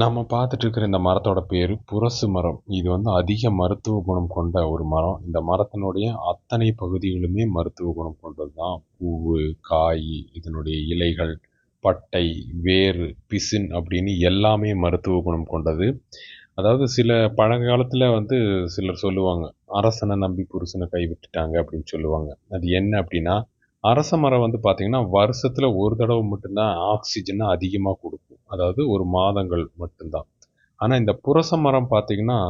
நம்ம பார்த்துட்ருக்கிற இந்த மரத்தோட பேர் புரசு மரம். இது வந்து அதிக மருத்துவ குணம் கொண்ட ஒரு மரம். இந்த மரத்தினுடைய அத்தனை பகுதிகளுமே மருத்துவ குணம் கொண்டது தான் பூவு காய் இதனுடைய இலைகள் பட்டை வேர் பிசின் அப்படின்னு எல்லாமே மருத்துவ குணம் கொண்டது. அதாவது சில பழங்காலத்தில் வந்து சிலர் சொல்லுவாங்க அரசனை நம்பி புருஷனை கைவிட்டுட்டாங்க அப்படின்னு சொல்லுவாங்க. அது என்ன அப்படின்னா அரச மரம் வந்து பார்த்திங்கன்னா வருஷத்தில் ஒரு தடவை மட்டும்தான் ஆக்சிஜனை அதிகமாக கொடுக்கும். அதாவது ஒரு மாதங்கள் மட்டும்தான். ஆனால் இந்த புரச மரம் பார்த்திங்கன்னா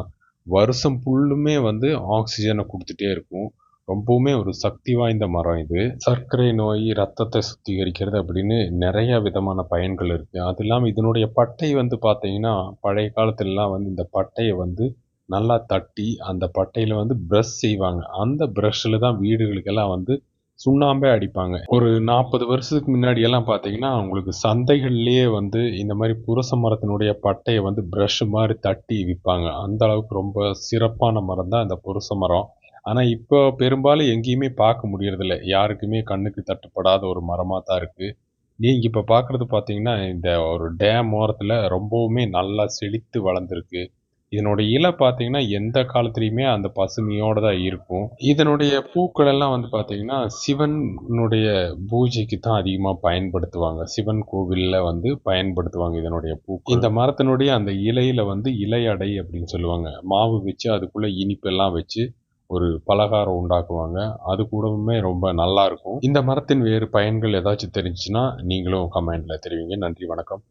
வருஷம் ஃபுல்லுமே வந்து ஆக்சிஜனை கொடுத்துட்டே இருக்கும். ரொம்பவுமே ஒரு சக்தி வாய்ந்த மரம் இது. சர்க்கரை நோய் ரத்தத்தை சுத்திகரிக்கிறது அப்படின்னு நிறைய விதமான பயன்கள் இருக்குது அது இல்லாமல் இதனுடைய பட்டை வந்து பார்த்தீங்கன்னா பழைய காலத்துலலாம் வந்து இந்த பட்டையை வந்து நல்லா தட்டி அந்த பட்டையில் வந்து ப்ரஷ் செய்வாங்க. அந்த ப்ரஷ்ஷில் தான் வீடுகளுக்கெல்லாம் வந்து சுண்ணாம்பே அடிப்பாங்க. ஒரு நாற்பது வருஷத்துக்கு முன்னாடி எல்லாம் பார்த்தீங்கன்னா உங்களுக்கு சந்தைகள்லேயே வந்து இந்த மாதிரி புரச மரத்தினுடைய பட்டையை வந்து ப்ரஷ் மாதிரி தட்டி விற்பாங்க. அந்த அளவுக்கு ரொம்ப சிறப்பான மரம் தான் இந்த புரச மரம். ஆனால் இப்போ பெரும்பாலும் எங்கேயுமே பார்க்க முடியறதில்ல. யாருக்குமே கண்ணுக்கு தட்டுப்படாத ஒரு மரமாக தான் இருக்குது நீங்கள் இப்போ பார்க்குறது பார்த்தீங்கன்னா இந்த ஒரு டேம் ஓரத்தில் ரொம்பவுமே நல்லா செழித்து வளர்ந்துருக்கு. இதனுடைய இலை பார்த்தீங்கன்னா எந்த காலத்துலேயுமே அந்த பசுமையோடு தான் இருக்கும். இதனுடைய பூக்கள் எல்லாம் வந்து பார்த்தீங்கன்னா சிவனுடைய பூஜைக்கு தான் அதிகமாக பயன்படுத்துவாங்க. சிவன் கோவிலில் வந்து பயன்படுத்துவாங்க இதனுடைய பூக்கள். இந்த மரத்தினுடைய அந்த இலையில வந்து இலையடை அப்படின்னு சொல்லுவாங்க. மாவு வச்சு அதுக்குள்ளே இனிப்பெல்லாம் வச்சு ஒரு பலகாரம் உண்டாக்குவாங்க. அது கூடவுமே ரொம்ப நல்லா இருக்கும். இந்த மரத்தின் வேறு பயன்கள் ஏதாச்சும் தெரிஞ்சுன்னா நீங்களும் கமெண்ட்ல தெரிவிங்க. நன்றி வணக்கம்.